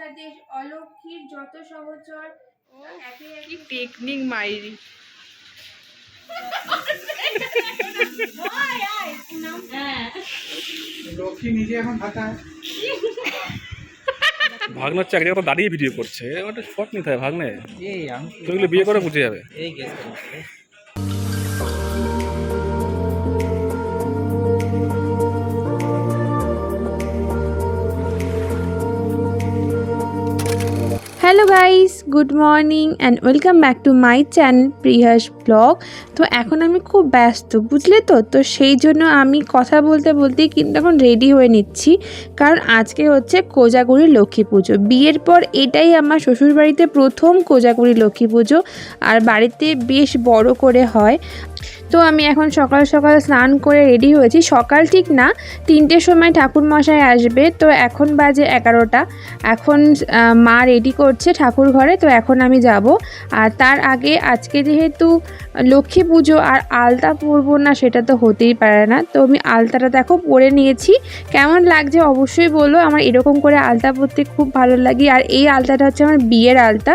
সাথে অলক্ষীর যত সহচর একে একে টেকনিক মাইরি। লক্ষ্মী নিজে এখন ফাঁকা ভাগনার চাকরি কথা দাঁড়িয়ে ভিডিও করছে। ওটা শট নিতে হয় ভাগনে। এই আমি তো এগুলো বিয়ে করে বুঝে যাবে। এই hello guys, good morning and welcome back to my channel Priya's blog. তো এখন আমি খুব ব্যস্ত, বুঝলে তো? তো সেই জন্য আমি কথা বলতে বলতেই কিন্তু এখন রেডি হয়ে নিচ্ছি। কারণ আজকে হচ্ছে কোজাগুড়ি লক্ষ্মী পুজো। বিয়ের পর এটাই আমার শ্বশুরবাড়িতে প্রথম কোজাগুড়ি লক্ষ্মী পুজো আর বাড়িতে বেশ বড় করে হয়। তো আমি এখন সকাল সকাল স্নান করে রেডি হয়েছি। সকাল ঠিক না, তিনটের সময় ঠাকুর মশাই আসবে। তো এখন বাজে এগারোটা। এখন মা রেডি করছে ঠাকুর ঘরে, তো এখন আমি যাব। আর তার আগে আজকে যেহেতু লক্ষ্মী পুজো আর আলতা পরবো না, সেটা তো হতেই পারে না। তো আমি আলতাটা দেখো পরে নিয়েছি। কেমন লাগছে অবশ্যই বলো। আমার এরকম করে আলতা পরতে খুব ভালো লাগে। আর এই আলতাটা হচ্ছে আমার বিয়ের আলতা।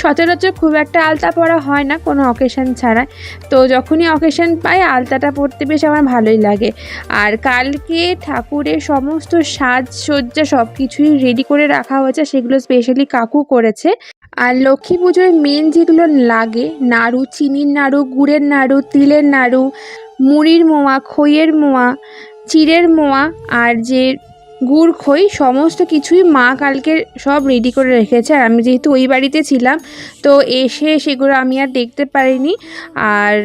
সচরাচর খুব একটা আলতা পরা হয় না, কোনো অকেশন ছাড়া। তো যখনই অকেশন পাই, আলতাটা পরতে বেশ আমার ভালোই লাগে। আর কালকে ঠাকুরের সমস্ত সাজসজ্জা সব কিছুই রেডি করে রাখা হয়েছে। সেগুলো স্পেশালি কাকু করেছে। আর লক্ষ্মী পুজোয় মেন যেগুলো লাগে, নাড়ু, চিনির নাড়ু, গুড়ের নাড়ু, তিলের নাড়ু, মুড়ির মোয়া, খইয়ের মোয়া, চিড়ের মোয়া আর যে গুড়, খই, সমস্ত কিছুই মা কালকে সব রেডি করে রেখেছে। আর আমি যেহেতু ওই বাড়িতে ছিলাম, তো এসে সেগুলো আমি আর দেখতে পারিনি, আর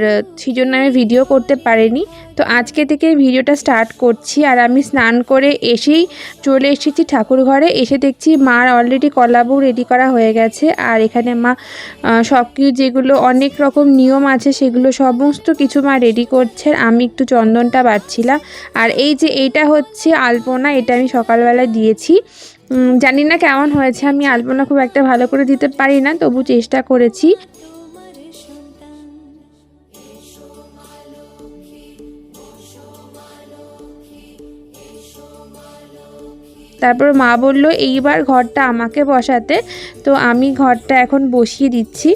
সেই জন্য আমি ভিডিও করতে পারিনি। তো আজকে থেকে ভিডিওটা স্টার্ট করছি আর আমি স্নান করে এসেই চলে এসেছি ঠাকুর ঘরে। এসে দেখছি মার অলরেডি কলাবু রেডি করা হয়ে গেছে আর এখানে মা সব কিছু যেগুলো অনেক রকম নিয়ম আছে সেগুলো সমস্ত কিছু মা রেডি করছে। আমি একটু চন্দনটা বাড়ছিলাম আর এই যে এইটা হচ্ছে আলপনা, এটা আমি সকালবেলা দিয়েছি। জানি না কেমন হয়েছে, আমি আলপনা খুব একটা ভালো করে দিতে পারি না, তবু চেষ্টা করেছি। তারপর মা বলল এইবার ঘরটা আমাকে বসাতে। তো আমি ঘরটা এখন বসিয়ে দিচ্ছি।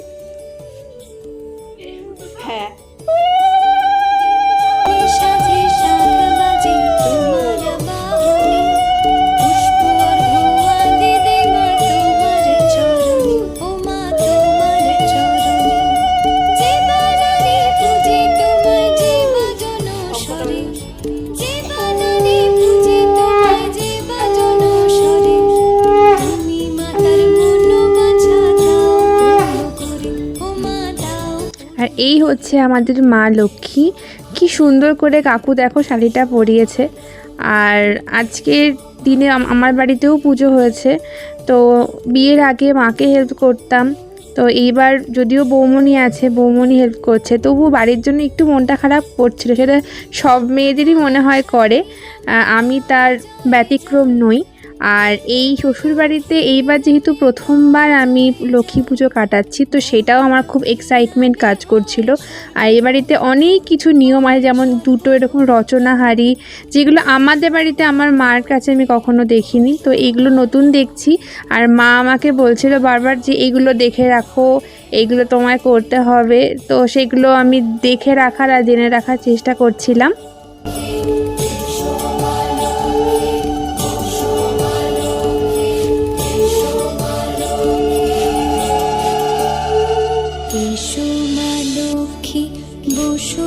আমাদের মা লক্ষ্মী, কি সুন্দর করে কাকু দেখো শাড়িটা পরিয়েছে। আর আজকের দিনে আমার বাড়িতেও পুজো হয়েছে। তো বিয়ের আগে মাকে হেল্প করতাম। তো এইবার যদিও বৌমনি আছে বৌমনি হেল্প করছে তবু বাড়ির জন্য একটু মনটা খারাপ করছিল। সেটা সব মেয়েদেরই মনে হয় করে। আমি তার ব্যতিক্রম নই। আর এই শ্বশুরবাড়িতে এইবার যেহেতু প্রথমবার আমি লক্ষ্মী পুজো কাটাচ্ছি, তো সেটাও আমার খুব এক্সাইটমেন্ট কাজ করছিল। আর এই বাড়িতে অনেক কিছু নিয়ম আছে, যেমন দুটো এরকম রচনাহারি যেগুলো আমাদের বাড়িতে আমার মার কাছে আমি কখনো দেখিনি, তো এইগুলো নতুন দেখছি। আর মা আমাকে বলছিল বারবার যে এগুলো দেখে রাখো, এগুলো তোমায় করতে হবে, তো সেগুলো আমি দেখে রাখার আর জেনে রাখার চেষ্টা করছিলাম।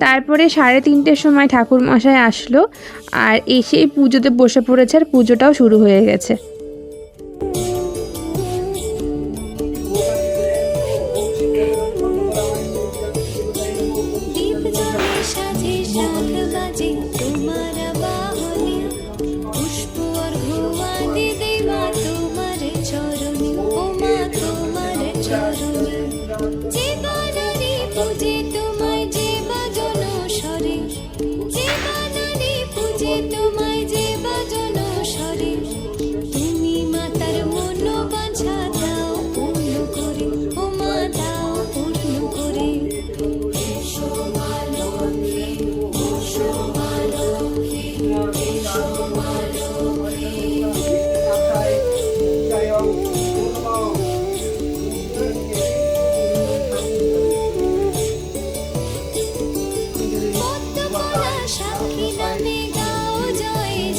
তারপরে সাড়ে তিনটের সময় ঠাকুর মশাই আসলো আর এসেই পুজোতে বসে পড়েছে আর পুজোটাও শুরু হয়ে গেছে।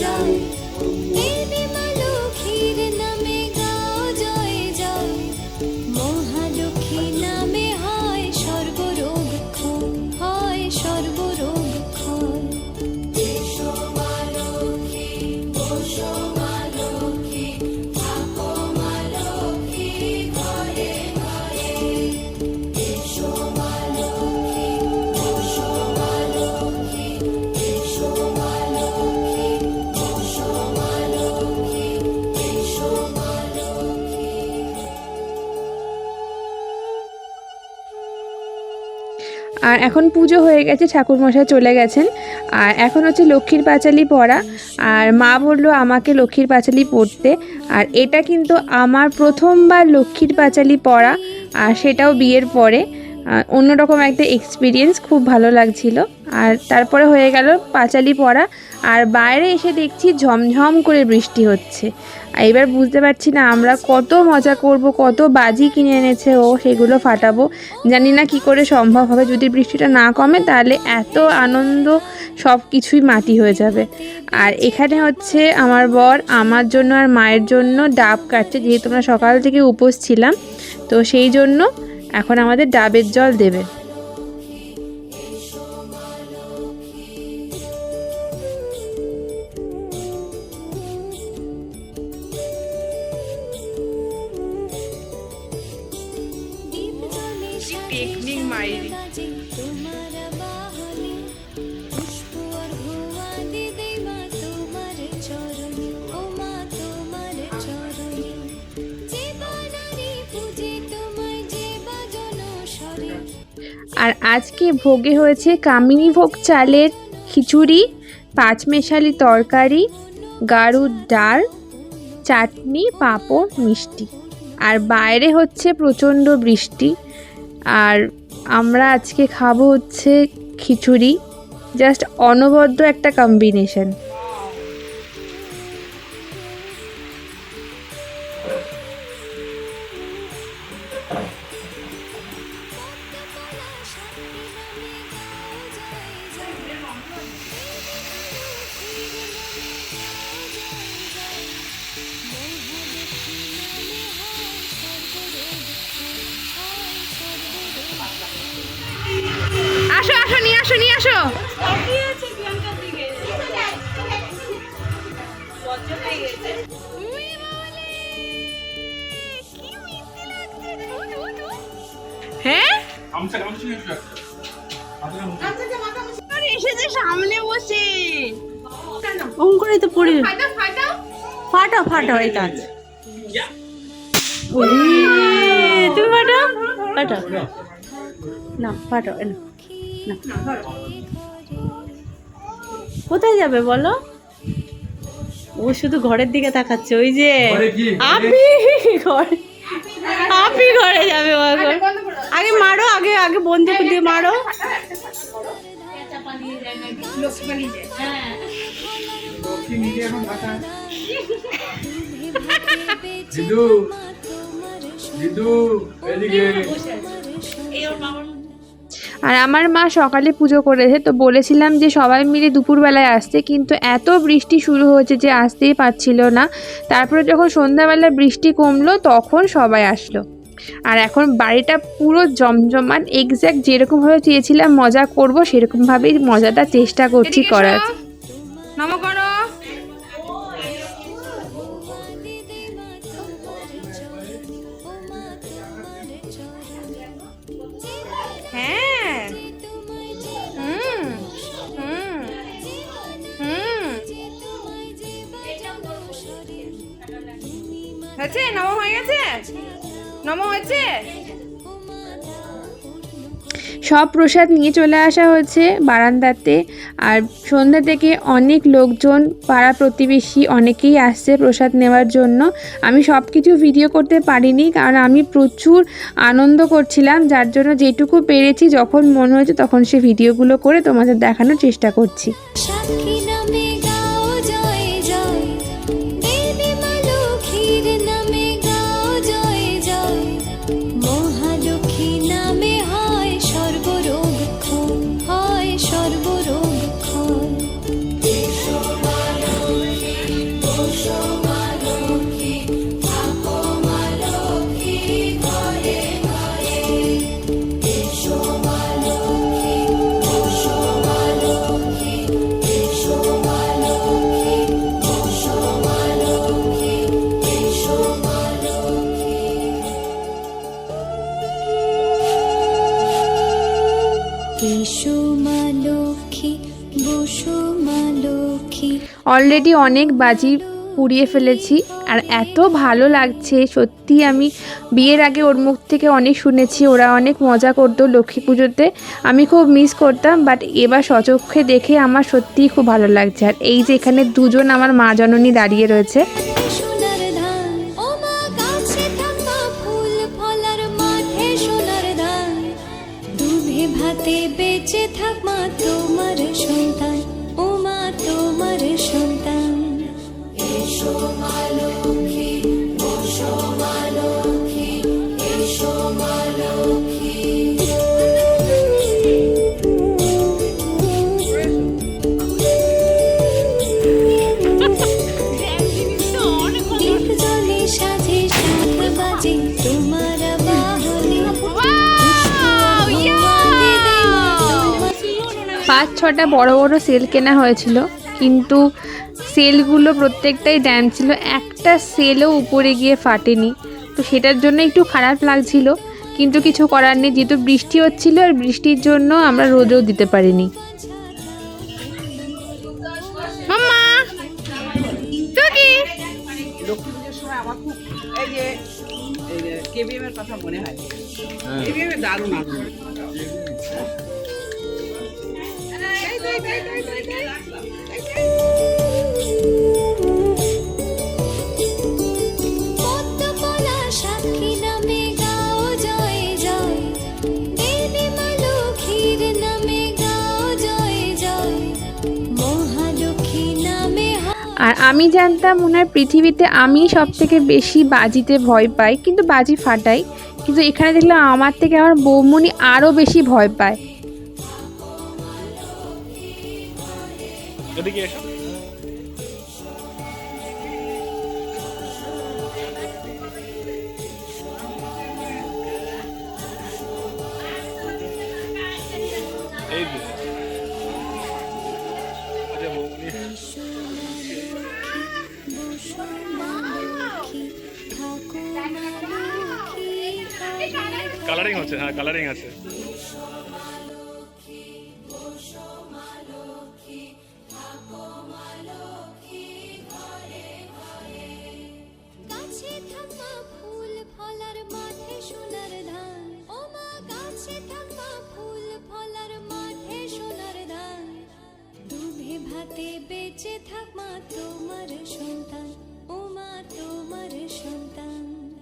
your আর এখন পুজো হয়ে গেছে, ঠাকুরমশাই চলে গেছেন। আর এখন হচ্ছে লক্ষ্মীর পাঁচালি পড়া। আর মা বলল আমাকে লক্ষ্মীর পাঁচালি পড়তে। আর এটা কিন্তু আমার প্রথমবার লক্ষ্মীর পাঁচালি পড়া, আর সেটাও বিয়ের পরে। অন্যরকম একটা এক্সপিরিয়েন্স খুব ভালো লাগছিল। আর তারপরে হয়ে গেল পাঁচালি পড়া। আর বাইরে এসে দেখছি ঝমঝম করে বৃষ্টি হচ্ছে। আর এবার বুঝতে পারছি না, আমরা কত মজা করব, কত বাজি কিনে এনেছে ও, সেগুলো ফাটাবো। জানি না কি করে সম্ভব হবে, যদি বৃষ্টিটা না কমে তাহলে এত আনন্দ সব কিছুই মাটি হয়ে যাবে। আর এখানে হচ্ছে আমার বর আমার জন্য আর মায়ের জন্য ডাব কাটছে, যেহেতু আমরা সকাল থেকে উপোস ছিলাম, তো সেই জন্য এখন আমাদের ডাবের জল দেবে। আর আজকে ভোগে হয়েছে কামিনী ভোগ চালের খিচুড়ি, পাঁচমেশালি তরকারি গাড়ুর ডাল, চাটনি, পাঁপড়, মিষ্টি। আর বাইরে হচ্ছে প্রচণ্ড বৃষ্টি। আর আমরা আজকে খাব হচ্ছে খিচুড়ি জাস্ট অনবদ্য একটা কম্বিনেশন আসো নিয়ে আসো। হ্যাঁ? এসেছে সামনে বসে। তো পড়ে ফাটাও ফাটাও। এই কাজ। তুমি না ফাটো না কোথায় যাবে বলো? ও শুধু ঘরের দিকে তাকাচ্ছে ওই যে আপি ঘরে। আপি ঘরে যাবে ও এখন। আগে মারো আগে আগে বন্দুক দিয়ে মারো। লক্ষ্মী নিজে এখন ফাটা দিদু দিদু এদিকে আর আমার মা সকালে পুজো করেছে তো বলেছিলাম যে সবাই মিলে দুপুরবেলায় আসতে কিন্তু এত বৃষ্টি শুরু হয়েছে যে আসতেই পারছিল না। তারপরে যখন সন্ধ্যাবেলা বৃষ্টি কমলো তখন সবাই আসলো। আর এখন বাড়িটা পুরো জমজমান এক্স্যাক্ট যেরকমভাবে চেয়েছিলাম মজা করব সেরকমভাবেই মজাটা চেষ্টা করছি করার এসো। নম করো। হয়েছে? নম হয়ে গেছে? নম হয়েছে? সব প্রসাদ নিয়ে চলে আসা হয়েছে বারান্দাতে। আর সন্ধ্যা থেকে অনেক লোকজন পাড়া প্রতিবেশী অনেকেই আসছে প্রসাদ নেওয়ার জন্য। আমি সব কিছু ভিডিও করতে পারিনি কারণ আমি প্রচুর আনন্দ করছিলাম। যার জন্য যেটুকু পেরেছি যখন মনে হয়েছে তখন সে ভিডিওগুলো করে তোমাদের দেখানোর চেষ্টা করছি। অলরেডি অনেক বাজি পুড়িয়ে ফেলেছি আর এত ভালো লাগছে। সত্যি আমি বিয়ের আগে ওর মুখ থেকে অনেক শুনেছি, ওরা অনেক মজা করতো লক্ষ্মী পুজোতে। আমি খুব মিস করতাম বাট এবার সচক্ষে দেখে আমার সত্যিই খুব ভালো লাগছে। আর এই যে এখানে দুজন আমার মা জননী দাঁড়িয়ে রয়েছে। ছটা বড় বড় সেল কেনা হয়েছিল কিন্তু সেলগুলো প্রত্যেকটাই ড্যাম ছিল। একটা সেলও উপরে গিয়ে ফাটেনি। তো সেটার জন্য একটু খারাপ লাগছিল কিন্তু কিছু করার নেই। যেহেতু বৃষ্টি হচ্ছিল আর বৃষ্টির জন্য আমরা রোদও দিতে পারিনি। মাম্মা টুকি লক্ষ্মী পুজোর সময় আমার খুব এই যে কেবিএম এর কথা মনে হয়। এর দারুণ আর আমি জানতাম ওনার পৃথিবীতে আমি সব থেকে বেশি বাজিতে ভয় পাই, কিন্তু বাজি ফাটাই। কিন্তু এখানে দেখলাম আমার থেকে আমার বৌমনি আরও বেশি ভয় পায়। এদিকে এসো। এই যে। আচ্ছা কালারিং হচ্ছে হ্যাঁ কালারিং আছে। বেঁচে থাক মা তোমার সন্তান। ও মা তোমার সন্তান।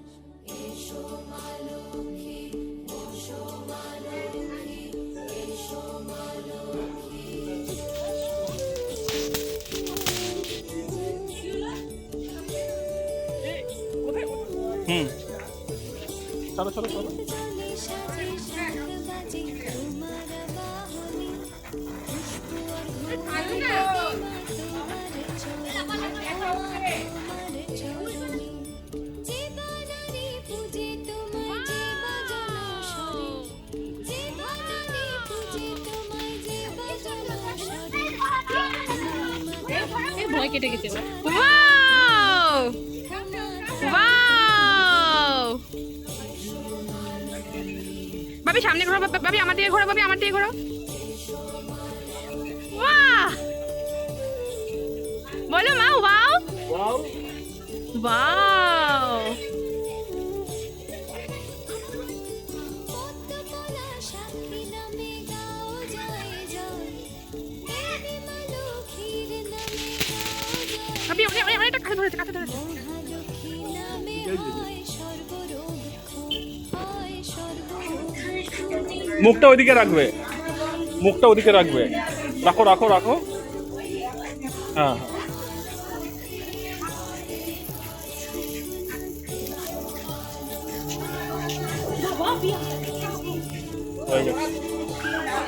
এসো মা লক্ষ্মী বসো মা লক্ষ্মী এসো মা লক্ষ্মী। হুম। চলো চলো চলো। কেটে গেছে। ভাবি সামনে ঘোরো ভাবি ভাবি আমার দিকে ঘোরো ভাবি আমার দিকে ঘোরো। বলো মা ওয়াও ওয়াও ধরেছে কাছে ধরেছে হয় সর্বরোগ মুখটা ওইদিকে রাখবে। মুখটা ওইদিকে রাখবে। রাখো রাখো রাখো। হ্যাঁ।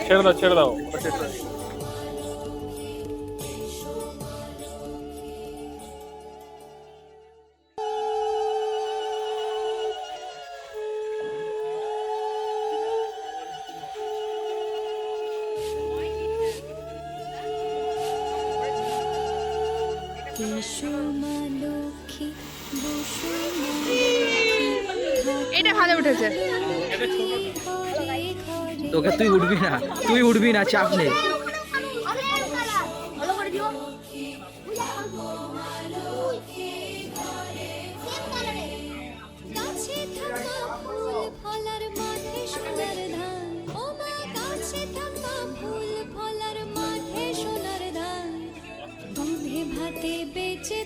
ছেড়ে দাও ছেড়ে দাও। না তুই উঠবি না চাপ নেই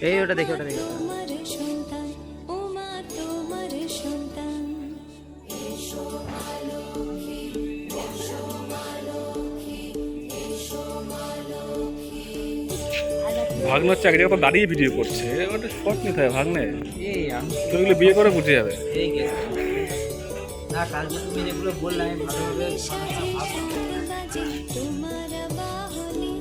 এই ওটা দেখে, ওটা দেখে। ভাগ্নে হচ্ছে এক জায়গায় দাঁড়িয়ে ভিডিও করছে। ওটা শর্ট নিতে হয় ভাগ্নে। বিয়ে করে বুঝে যাবে। এই গেছি। না কালকে তুমি যেগুলো বললে আমি ভালোভাবে বাজে তোমার বাহনে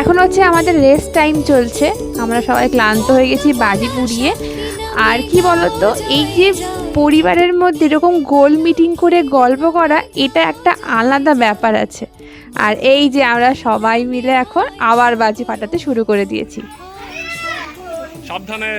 এখন হচ্ছে আমাদের রেস্ট টাইম চলছে। আমরা সবাই ক্লান্ত হয়ে গেছি বাজি পুড়িয়ে। আর কি বলতো এই যে পরিবারের মধ্যে এরকম গোল মিটিং করে গল্প করা এটা একটা আলাদা ব্যাপার আছে। আর এই যে আমরা সবাই মিলে এখন আবার বাজি ফাটাতে শুরু করে দিয়েছি। সাবধানে।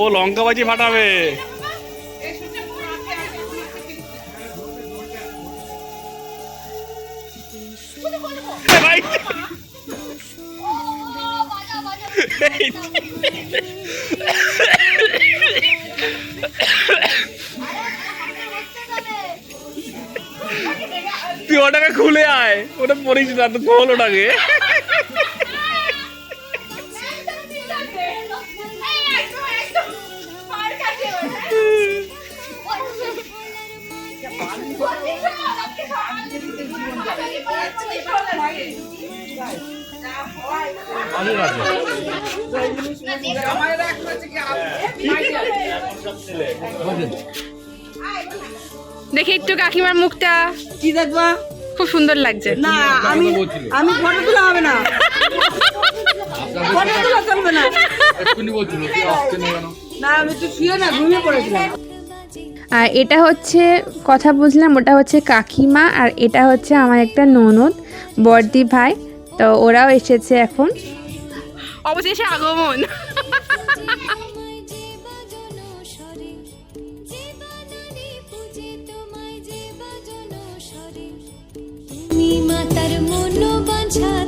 ও লঙ্কা বাজি ফাটাবে। তুই ওটাকে খুলে আয় ওটা পড়িস না তো ওটাকে। দেখি একটু কাকিমার মুখটা। কি দেখবা? খুব সুন্দর লাগছে। না আমি আমি ফটো তোলা হবে না। ফটো তোলা চলবে না। না আমি তো শুয়ে না ঘুমিয়ে পড়েছিলাম। আর এটা হচ্ছে কথা বুঝলাম ওটা হচ্ছে কাকিমা আর এটা হচ্ছে আমার একটা ননদ বর্দি ভাই। তো ওরাও এসেছে এখন। অবশেষে আগমন। তোমায় মনো বাজন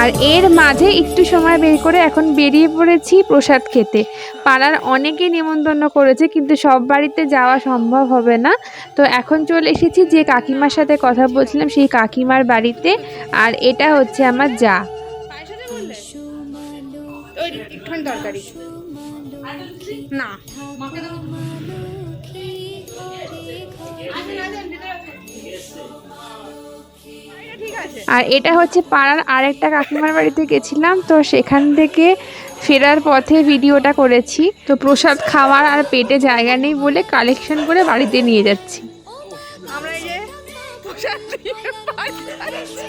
আর এর মাঝে একটু সময় বের করে এখন বেরিয়ে পড়েছি প্রসাদ খেতে। পাড়ার অনেকে নিমন্ত্রণ করেছে কিন্তু সব বাড়িতে যাওয়া সম্ভব হবে না। তো এখন চলে এসেছি যে কাকিমার সাথে কথা বলছিলাম সেই কাকিমার বাড়িতে। আর এটা হচ্ছে আমার যা। না। আর এটা হচ্ছে পাড়ার আরেকটা কাকিমার বাড়িতে গেছিলাম তো সেখান থেকে ফেরার পথে ভিডিওটা করেছি। তো প্রসাদ খাওয়ার আর পেটে জায়গা নেই বলে কালেকশন করে বাড়িতে নিয়ে যাচ্ছি। আমরা এই যে প্রসাদ নিয়ে পায়েস খাচ্ছি।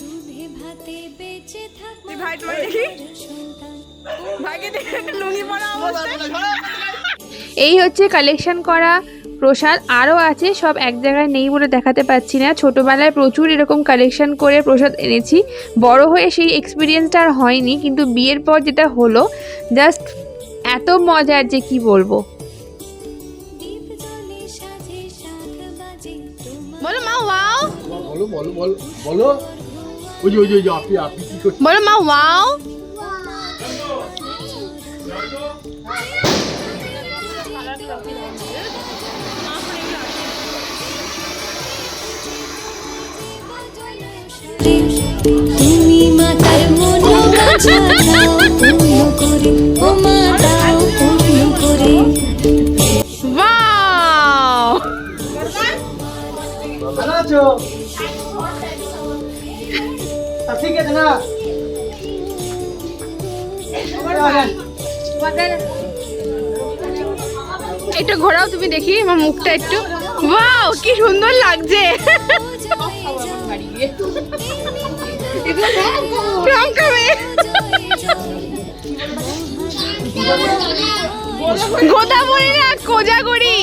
দুধে ভাতে বেঁচে থাকব তুই ভাই তোমার দেখি। ভাইকে দেখে লুঙ্গি পরা অবস্থা। এই হচ্ছে কালেকশন করা প্রসাদ আরও আছে সব এক জায়গায় নেই বলে দেখাতে পাচ্ছি না। ছোটোবেলায় প্রচুর এরকম কালেকশন করে প্রসাদ এনেছি। বড় হয়ে সেই এক্সপিরিয়েন্সটা আর হয়নি কিন্তু বিয়ের পর যেটা হলো জাস্ট এত মজার যে কি বলব। বলো মা ওয়াও বলো বলো বলো বলো। ওই ওই ওই আপনি আপনি কি করছেন? বলো মা ওয়াও তুমি মাতার মন বাঁচা দাও পূর্ণ করে। ও মা দাও পূর্ণ করে। ওয়াও ভালো আছো? ঠিক আছে না? একটু ঘোরাও তুমি দেখি আমার মুখটা একটু। ওয়াও কি সুন্দর লাগছে। গোদাবরি না কোজাগরি।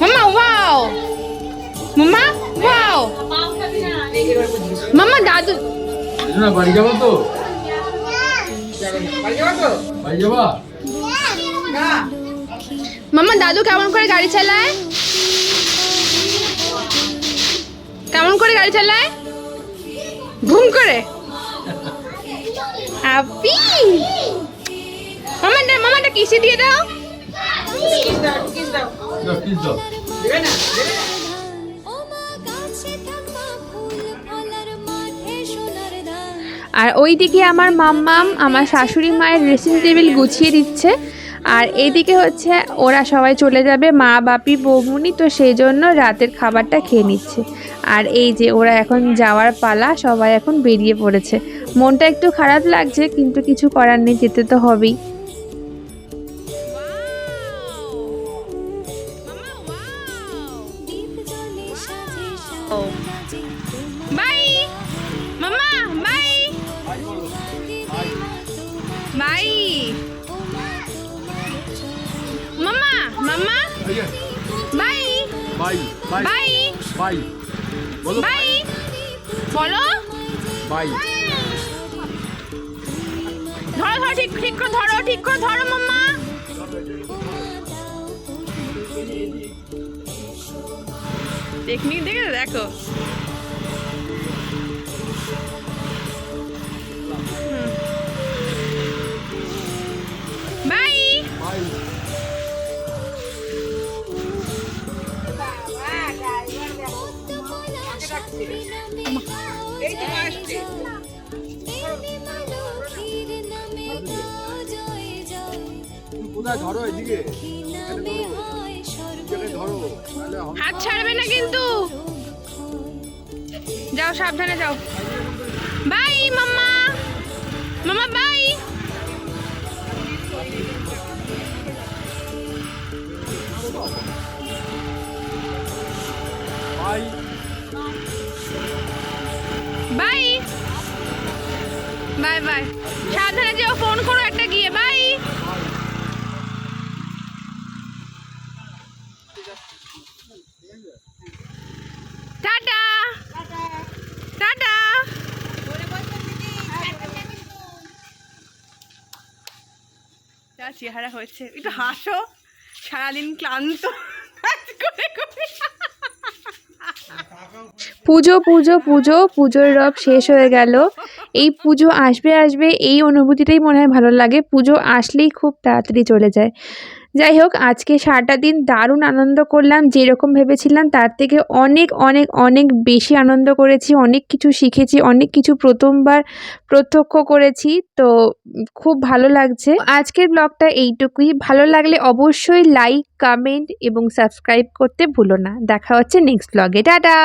মামা ওয়াও মামা মামা দাদু। না বাড়ি যাব তো? বাড়ি যাব যাবা? মামা দাদু কেমন করে গাড়ি চালায়? কেমন করে গাড়ি চালায়? ভুম করে। আপি। মামাটা মামাটা কিসে দিয়ে দাও? কিস দাও কিস দাও। দাও, কিস দাও আর ওই দিকে আমার মাম্মাম, আমার শাশুড়ি মায়ের ড্রেসিং টেবিল গুছিয়ে দিচ্ছে। আর এদিকে হচ্ছে ওরা সবাই চলে যাবে, মা, বাপি, বৌমুনি, তো সেই জন্য রাতের খাবারটা খেয়ে নিচ্ছে। আর এই যে ওরা এখন যাওয়ার পালা, সবাই এখন বেরিয়ে পড়েছে। মনটা একটু খারাপ লাগছে, কিন্তু কিছু করার নেই, যেতে তো হবেই। হাত ছাড়বে না কিন্তু। যাও সাবধানে যাও। বাই মাম্মা। মামা বাই বাই। Bye bye. সাবধানে যেও, ফোন করো একটা গিয়ে, বাই। টাটা। টাটা। যা চেহারা হয়েছে, একটু হাসো। সারাদিন ক্লান্ত। পুজো পুজো পুজো, পুজোর রব শেষ হয়ে গেল। এই পুজো আসবে আসবে, এই অনুভূতিটাই মনে হয় ভালো লাগে। পুজো আসলেই খুব তাড়াতাড়ি চলে যায়। যাই হোক, আজকে সারাটা দিন দারুণ আনন্দ করলাম। যেরকম ভেবেছিলাম, তার থেকে অনেক অনেক অনেক বেশি আনন্দ করেছি, অনেক কিছু শিখেছি, অনেক কিছু প্রথমবার প্রত্যক্ষ করেছি। তো খুব ভালো লাগছে। আজকের ব্লগটা এইটুকুই। ভালো লাগলে অবশ্যই লাইক, কমেন্ট এবং সাবস্ক্রাইব করতে ভুলো না। দেখা হচ্ছে নেক্সট ব্লগে। টাটা!